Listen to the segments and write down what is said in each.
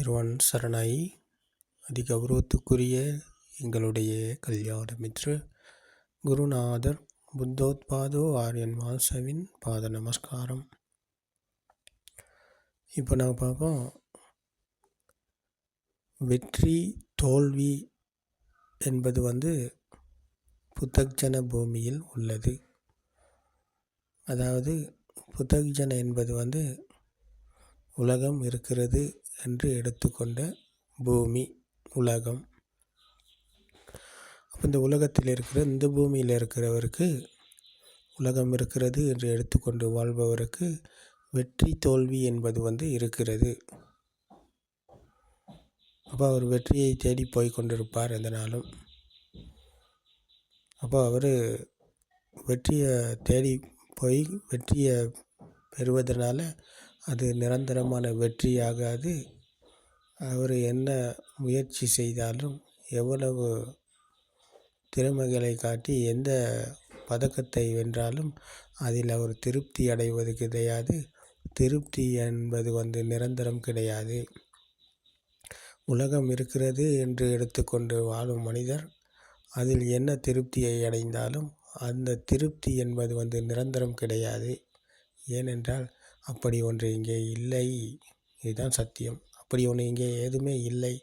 திருவன் சரணாயி அதி கௌரவத்துக்குரிய எங்களுடைய கல்யாண மித்ரு குருநாதர் புத்தோத்பாதோ ஆரியன் வாசவின் பாத நமஸ்காரம். இப்போ நாங்கள் பார்ப்போம். வெற்றி தோல்வி என்பது வந்து புத்தக்ஜன பூமியில் உள்ளது. அதாவது புத்தக்ஜன என்பது வந்து உலகம் இருக்கிறது. என்று எடுத்துக்கொண்ட பூமி உலகம். அப்போ இந்த உலகத்தில் இருக்கிற இந்த பூமியில் இருக்கிறவருக்கு உலகம் இருக்கிறது என்று எடுத்துக்கொண்டு வாழ்பவருக்கு வெற்றி தோல்வி என்பது வந்து இருக்கிறது. அப்போ அவர் வெற்றியை தேடி போய் கொண்டிருப்பார் எந்த நாளும். அப்போ அவர் வெற்றியை தேடி போய் வெற்றியை பெறுவதனால அது நிரந்தரமான வெற்றியாகாது. அவர் என்ன முயற்சி செய்தாலும் எவ்வளவு திறமைகளை காட்டி எந்த பதக்கத்தை வென்றாலும் அதில் அவர் திருப்தி அடைவது கிடையாது. திருப்தி என்பது வந்து நிரந்தரம் கிடையாது. உலகம் இருக்கிறது என்று எடுத்துக்கொண்டு வாழும் மனிதர் அதில் என்ன திருப்தியை அடைந்தாலும் அந்த திருப்தி என்பது வந்து நிரந்தரம் கிடையாது. ஏனென்றால் அப்படி ஒன்று இங்கே இல்லை. இதுதான் சத்தியம். அப்படி ஒன்று இங்கே எதுவுமே இல்லை.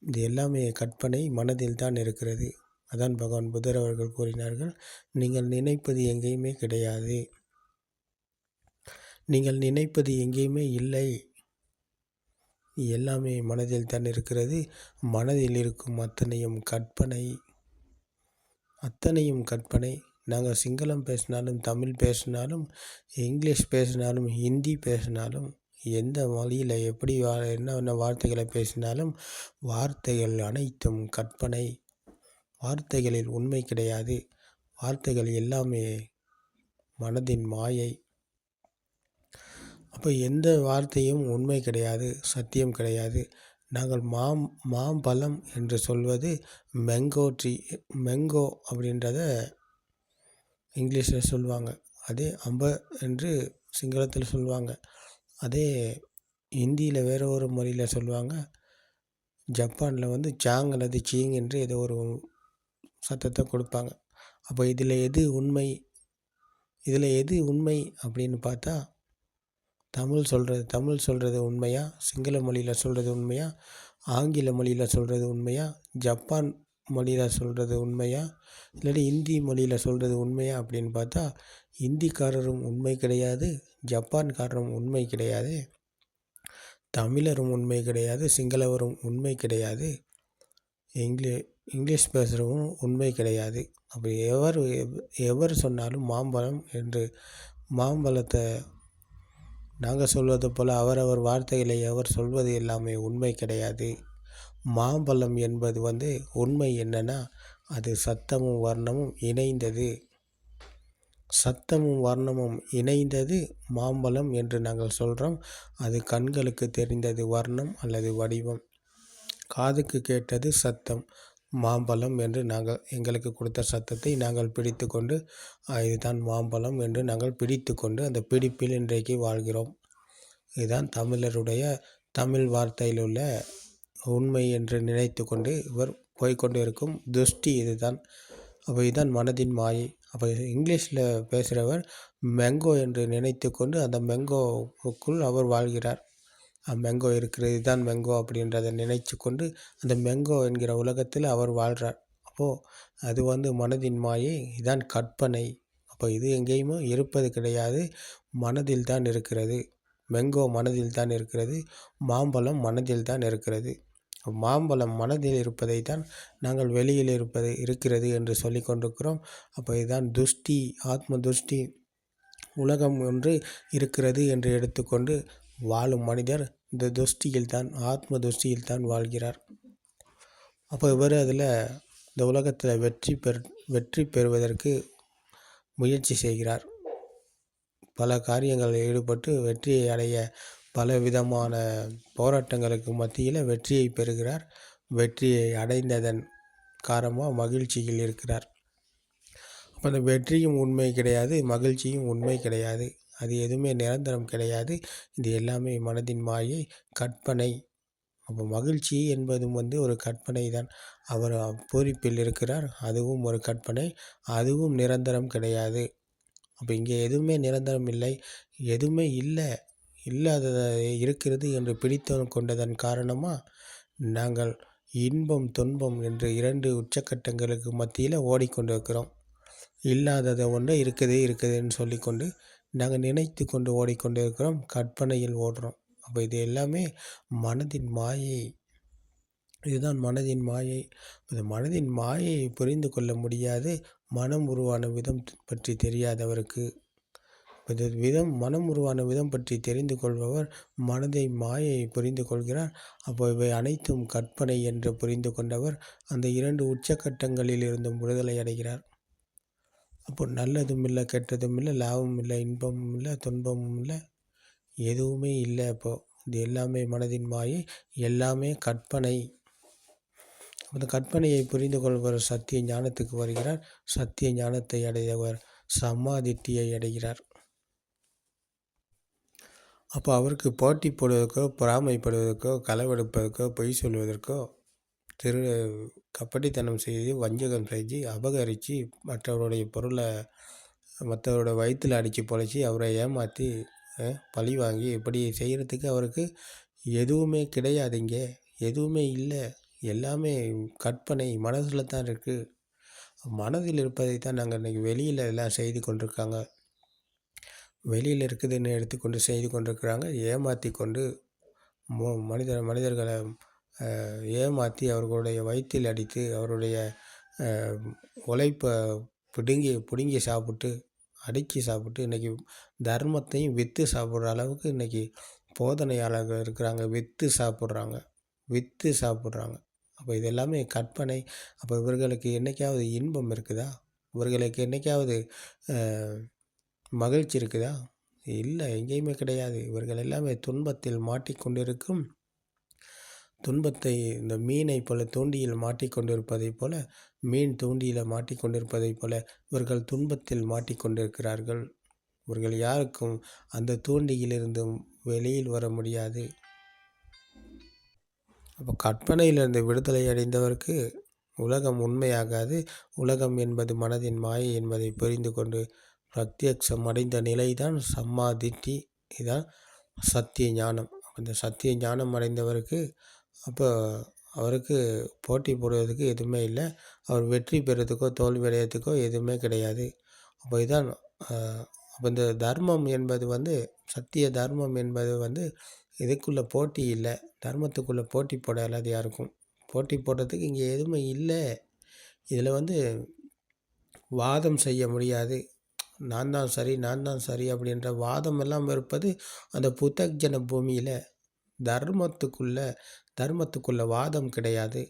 இது எல்லாமே கற்பனை மனதில் தான் இருக்கிறது. அதான் பகவான் புத்தர் அவர்கள் கூறினார்கள் நீங்கள் நினைப்பது எங்கேயுமே கிடையாது. நீங்கள் நினைப்பது எங்கேயுமே இல்லை. எல்லாமே மனதில் தான் இருக்கிறது. மனதில் இருக்கும் அத்தனையும் கற்பனை. அத்தனையும் கற்பனை. நாங்கள் சிங்களம் பேசினாலும் தமிழ் பேசினாலும் இங்கிலீஷ் பேசினாலும் ஹிந்தி பேசினாலும் எந்த மொழியில் எப்படி வா என்னென்ன வார்த்தைகளை பேசினாலும் வார்த்தைகள் அனைத்தும் கற்பனை. வார்த்தைகளில் உண்மை கிடையாது. வார்த்தைகள் எல்லாமே மனதின் மாயை. அப்போ எந்த வார்த்தையும் உண்மை கிடையாது சத்தியம் கிடையாது. நாங்கள் மாம் மாம்பழம் என்று சொல்வது மெங்கோ ட்ரீ மெங்கோ அப்படின்றத இங்கிலீஷில் சொல்லுவாங்க. அதே அம்ப என்று சிங்களத்தில் சொல்லுவாங்க. அதே ஹிந்தியில் வேறு ஒரு மொழியில் சொல்லுவாங்க. ஜப்பானில் வந்து சாங் அல்லது சீங் என்று ஏதோ ஒரு சத்தத்தை கொடுப்பாங்க. அப்போ இதில் எது உண்மை? இதில் எது உண்மை அப்படின்னு பார்த்தா தமிழ் சொல்கிறது தமிழ் சொல்கிறது உண்மையா? சிங்கள மொழியில் சொல்கிறது உண்மையா? ஆங்கில மொழியில் சொல்கிறது உண்மையா? ஜப்பான் மொழியில் சொல்கிறது உண்மையா? இல்லாட்டி ஹிந்தி மொழியில் சொல்கிறது உண்மையா? அப்படின்னு பார்த்தா ஹிந்திக்காரரும் உண்மை கிடையாது ஜப்பான்காரரும் உண்மை கிடையாது தமிழரும் உண்மை கிடையாது சிங்களவரும் உண்மை கிடையாது இங்கிலீ இங்கிலீஷ் பேசுகிறவங்க உண்மை கிடையாது. அப்படி எவர் எவர் சொன்னாலும் மாம்பழம் என்று மாம்பழத்தை நாங்கள் சொல்வது போல் அவரவர் வார்த்தைகளை எவர் சொல்வது எல்லாமே உண்மை கிடையாது. மாம்பழம் என்பது வந்து உண்மை என்னென்னா அது சத்தமும் வர்ணமும் இணைந்தது. சத்தமும் வர்ணமும் இணைந்தது மாம்பழம் என்று நாங்கள் சொல்கிறோம் அது கண்களுக்கு தெரிந்தது வர்ணம் அல்லது வடிவம். காதுக்கு கேட்டது சத்தம். மாம்பழம் என்று நாங்கள் எங்களுக்கு கொடுத்த சத்தத்தை நாங்கள் பிடித்து கொண்டு இதுதான் மாம்பழம் என்று நாங்கள் பிடித்து கொண்டு அந்த பிடிப்பில் இன்றைக்கு வாழ்கிறோம். இதுதான் தமிழருடைய தமிழ் வார்த்தையில் உள்ள உண்மை என்று நினைத்து கொண்டு இவர் போய்கொண்டு இருக்கும் துஷ்டி இதுதான். அப்போ இதுதான் மனதின் மாயை. அப்போ இங்கிலீஷில் பேசுகிறவர் மெங்கோ என்று நினைத்து கொண்டு அந்த மெங்கோவுக்குள் அவர் வாழ்கிறார். மெங்கோ இருக்கிறது இதுதான் மெங்கோ அப்படின்றத நினைத்து கொண்டு அந்த மெங்கோ என்கிற உலகத்தில் அவர் வாழ்கிறார் அப்போது அது வந்து மனதின் மாயை இதான் கற்பனை. அப்போ இது எங்கேயுமே இருப்பது கிடையாது. மனதில் தான் இருக்கிறது. மெங்கோ மனதில் தான் இருக்கிறது. மாம்பழம் மனதில் தான் இருக்கிறது. மாம்பழம் மனதில் இருப்பதை தான் நாங்கள் வெளியில் இருப்பது இருக்கிறது என்று சொல்லி கொண்டிருக்கிறோம். அப்போ இதுதான் துஷ்டி ஆத்ம துஷ்டி உலகம் ஒன்று இருக்கிறது என்று எடுத்துக்கொண்டு வாழும் மனிதர் இந்த துஷ்டியில் தான் ஆத்ம துஷ்டியில் தான் வாழ்கிறார். அப்போ இவர் அதில் இந்த உலகத்தில் வெற்றி பெற் வெற்றி பெறுவதற்கு முயற்சி செய்கிறார். பல காரியங்களில் ஈடுபட்டு வெற்றியை அடைய பல விதமான போராட்டங்களுக்கு மத்தியில் வெற்றியை பெறுகிறார். வெற்றியை அடைந்ததன் காரணமாக மகிழ்ச்சியில் இருக்கிறார். அப்போ அந்த வெற்றியும் உண்மை கிடையாது மகிழ்ச்சியும் உண்மை கிடையாது. அது எதுவுமே நிரந்தரம் கிடையாது. இது எல்லாமே மனதின் மாயை கற்பனை. அப்போ மகிழ்ச்சி என்பதும் வந்து ஒரு கற்பனை தான். அவர் பூரிப்பில் இருக்கிறார் அதுவும் ஒரு கற்பனை. அதுவும் நிரந்தரம் கிடையாது. அப்போ இங்கே எதுவுமே நிரந்தரம் இல்லை. எதுவுமே இல்லை. இல்லாததை இருக்கிறது என்று பிடித்து கொண்டதன் காரணமாக நாங்கள் இன்பம் துன்பம் என்று இரண்டு உச்சக்கட்டங்களுக்கு மத்தியில் ஓடிக்கொண்டிருக்கிறோம். இல்லாததை ஒன்று இருக்குது இருக்குதுன்னு சொல்லிக்கொண்டு நாங்கள் நினைத்து கொண்டு ஓடிக்கொண்டிருக்கிறோம். கற்பனையில் ஓடுறோம். அப்போ இது எல்லாமே மனதின் மாயை. இதுதான் மனதின் மாயை. இந்த மனதின் மாயையை புரிந்து கொள்ள முடியாது. மனம் உருவான விதம் பற்றி தெரியாதவருக்கு. விதம் மனம் உருவான விதம் பற்றி தெரிந்து கொள்பவர் மனதை மாயை புரிந்து கொள்கிறார். அப்போ இவை அனைத்தும் கற்பனை என்று புரிந்து கொண்டவர் அந்த இரண்டு உச்சக்கட்டங்களில் இருந்தும் விடுதலை அடைகிறார். அப்போ நல்லதும் இல்லை கெட்டதும் இல்லை லாபமும் இல்லை இன்பமும் இல்லை துன்பமும் இல்லை எதுவுமே இல்லை அப்போது இது எல்லாமே மனதின் மாயை எல்லாமே கற்பனை. அந்த கற்பனையை புரிந்து கொள்வர் சத்திய ஞானத்துக்கு வருகிறார். சத்திய ஞானத்தை அடைந்தவர் சமாதிட்டியை அடைகிறார். அப்போ அவருக்கு போட்டி போடுவதற்கோ பொறாமைப்படுவதற்கோ களவெடுப்பதற்கோ பொய் சொல்வதற்கோ திரு கப்பட்டித்தனம் செய்து வஞ்சகம் செஞ்சு அபகரித்து மற்றவருடைய பொருளை மற்றவரோட வயிற்றில் அடித்து பொழைச்சி அவரை ஏமாற்றி பழி வாங்கி இப்படி செய்கிறதுக்கு அவருக்கு எதுவுமே கிடையாதுங்க. எதுவுமே இல்லை. எல்லாமே கற்பனை மனசில் தான் இருக்குது மனதில் இருப்பதை தான் நாங்கள் இன்றைக்கி வெளியில் எல்லாம் செய்து கொண்டிருக்காங்க. வெளியில் இருக்குதுன்னு எடுத்துக்கொண்டு செய்து கொண்டிருக்கிறாங்க. ஏமாற்றி கொண்டு மோ மனிதர் மனிதர்களை ஏமாற்றி அவர்களுடைய வயிற்றில் அடித்து அவருடைய உழைப்பை பிடுங்கி பிடுங்கி சாப்பிட்டு அடுக்கி சாப்பிட்டு இன்றைக்கி தர்மத்தையும் விற்று சாப்பிட்ற அளவுக்கு இன்றைக்கி போதனையாளர்கள் இருக்கிறாங்க. விற்று சாப்பிட்றாங்க. விற்று சாப்பிட்றாங்க. அப்போ இது எல்லாமே கற்பனை. அப்போ இவர்களுக்கு என்றைக்காவது இன்பம் இருக்குதா? இவர்களுக்கு என்றைக்காவது மகிழ்ச்சி இருக்குதா? இல்லை எங்கேயுமே கிடையாது. இவர்கள் எல்லாமே துன்பத்தில் மாட்டிக்கொண்டிருக்கும். துன்பத்தை இந்த மீனை போல தூண்டியில் மாட்டிக்கொண்டிருப்பதைப் போல மீன் தூண்டியில் மாட்டிக்கொண்டிருப்பதைப் போல இவர்கள் துன்பத்தில் மாட்டிக்கொண்டிருக்கிறார்கள். இவர்கள் யாருக்கும் அந்த தூண்டியிலிருந்தும் வெளியில் வர முடியாது. அப்போ கற்பனையிலிருந்து விடுதலை அடைந்தவருக்கு உலகம் உண்மையாகாது. உலகம் என்பது மனதின் மாயை என்பதை புரிந்து கொண்டு பிரத்யக்ஷம் அடைந்த நிலை தான் சம்மாதிட்டி இதுதான் சத்திய ஞானம். அந்த சத்திய ஞானம் அடைந்தவருக்கு அப்போ அவருக்கு போட்டி போடுவதற்கு எதுவுமே இல்லை. அவர் வெற்றி பெறுறதுக்கோ தோல்வி அடையிறதுக்கோ எதுவுமே கிடையாது. அப்போ இதுதான் அப்போ இந்த தர்மம் என்பது வந்து சத்திய தர்மம் என்பது வந்து இதுக்குள்ளே போட்டி இல்லை. தர்மத்துக்குள்ளே போட்டி போட இல்லாது யாருக்கும். போட்டி போடுறதுக்கு இங்கே எதுவுமே இல்லை. இதில் வந்து வாதம் செய்ய முடியாது. நான் தான் சரி நான் தான் சரி அப்படின்ற வாதம் எல்லாம் இருப்பது அந்த புத்தக்ஜன பூமியில் தர்மத்துக்குள்ள தர்மத்துக்குள்ள வாதம் கிடையாது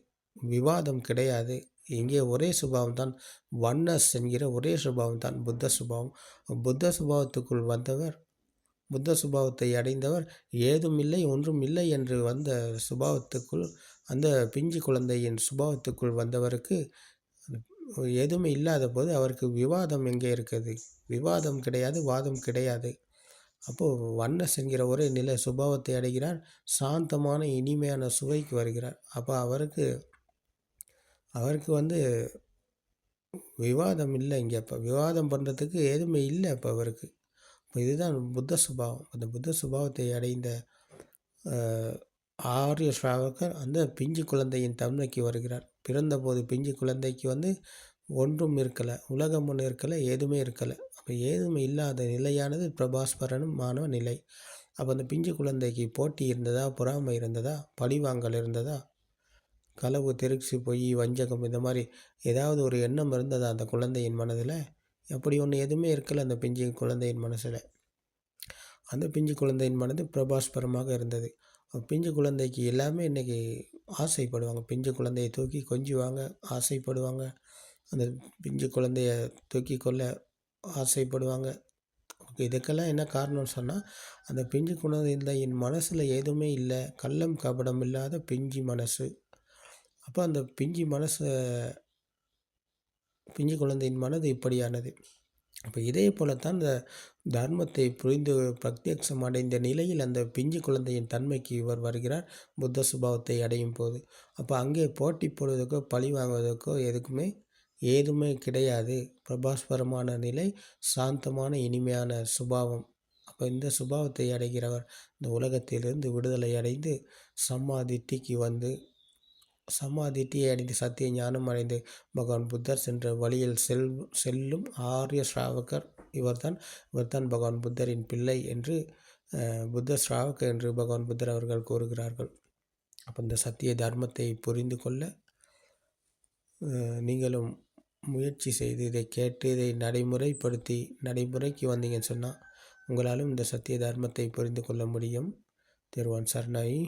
விவாதம் கிடையாது. இங்கே ஒரே சுபாவம் தான் வன்னஸ் என்கிற ஒரே சுபாவம் தான் புத்த சுபாவம். புத்த சுபாவத்துக்குள் வந்தவர் புத்த சுபாவத்தை அடைந்தவர் ஏதும் இல்லை ஒன்றும் இல்லை என்று வந்த சுபாவத்துக்குள் அந்த பிஞ்சு குழந்தையின் சுபாவத்துக்குள் வந்தவருக்கு எதுவுமே இல்லாத போது அவருக்கு விவாதம் எங்கே இருக்குது? விவாதம் கிடையாது வாதம் கிடையாது. அப்போது வண்ணஸ் என்கிற ஒரே நில சுபாவத்தை அடைகிறார் சாந்தமான இனிமையான சுவைக்கு வருகிறார். அப்போ அவருக்கு அவருக்கு வந்து விவாதம் இல்லை இங்கே. அப்போ விவாதம் பண்ணுறதுக்கு எதுவுமே இல்லை அப்போ அவருக்கு. இப்போ இதுதான் புத்த சுபாவம். அந்த புத்த சுபாவத்தை அடைந்த ஆரிய ஸ்ராவகர் அந்த பிஞ்சு குழந்தையின் தன்மைக்கு வருகிறார். பிறந்தபோது பிஞ்சு குழந்தைக்கு வந்து ஒன்றும் இருக்கலை உலகம் ஒன்று இருக்கலை எதுவுமே இருக்கலை. அப்போ எதுவுமே இல்லாத நிலையானது பிரபாஸ்வரனுமான நிலை. அப்போ அந்த பிஞ்சு குழந்தைக்கு போட்டி இருந்ததா பொறாமை இருந்ததா பழிவாங்கல் இருந்ததா? களவு திருச்சி பொய் வஞ்சகம் இந்த மாதிரி ஏதாவது ஒரு எண்ணம் இருந்ததா அந்த குழந்தையின் மனதில்? அப்படி ஒன்று எதுவுமே இருக்கலை அந்த பிஞ்சு குழந்தையின் மனசில். அந்த பிஞ்சு குழந்தையின் மனது பிரபாஸ்பரமாக இருந்தது. பிஞ்சு குழந்தைக்கு எல்லாமே இன்றைக்கி ஆசைப்படுவாங்க. பிஞ்சு குழந்தையை தூக்கி கொஞ்சுவாங்க ஆசைப்படுவாங்க. அந்த பிஞ்சு குழந்தைய தூக்கி கொள்ள ஆசைப்படுவாங்க. இதுக்கெல்லாம் என்ன காரணம்னு சொன்னால் அந்த பிஞ்சு குழந்தையின் மனசில் எதுவுமே இல்லை. கள்ளம் கபடம் இல்லாத பிஞ்சு மனசு. அப்போ அந்த பிஞ்சு மனசை பிஞ்சு குழந்தையின் மனது இப்படியானது. அப்போ இதே போலத்தான் இந்த தர்மத்தை புரிந்து பிரத்யக்ஷம் அடைந்த நிலையில் அந்த பிஞ்சு குழந்தையின் தன்மைக்கு இவர் வருகிறார். புத்த சுபாவத்தை அடையும் போது. அப்போ அங்கே போட்டி போடுவதற்கோ பழி வாங்குவதற்கோ எதுக்குமே ஏதுமே கிடையாது. பிரபாஸ்வரமான நிலை சாந்தமான இனிமையான சுபாவம். அப்போ இந்த சுபாவத்தை அடைகிறவர் இந்த உலகத்திலிருந்து விடுதலை அடைந்து சம்மாதிட்டிக்கு வந்து சமாதிட்டியை அடைந்து சத்திய ஞானம் அடைந்து பகவான் புத்தர் சென்ற வழியில் செல் செல்லும் ஆரிய ஸ்ராவகர் இவர்தான் இவர்தான் பகவான் புத்தரின் பிள்ளை என்று புத்த ஸ்ராவகர் என்று பகவான் புத்தர் அவர்கள் கூறுகிறார்கள். அப்போ இந்த சத்திய தர்மத்தை புரிந்து கொள்ள நீங்களும் முயற்சி செய்து இதை கேட்டு இதை நடைமுறைப்படுத்தி நடைமுறைக்கு வந்தீங்கன்னு சொன்னால் உங்களாலும் இந்த சத்திய தர்மத்தை புரிந்து கொள்ள முடியும். திருவான் சரணாயி.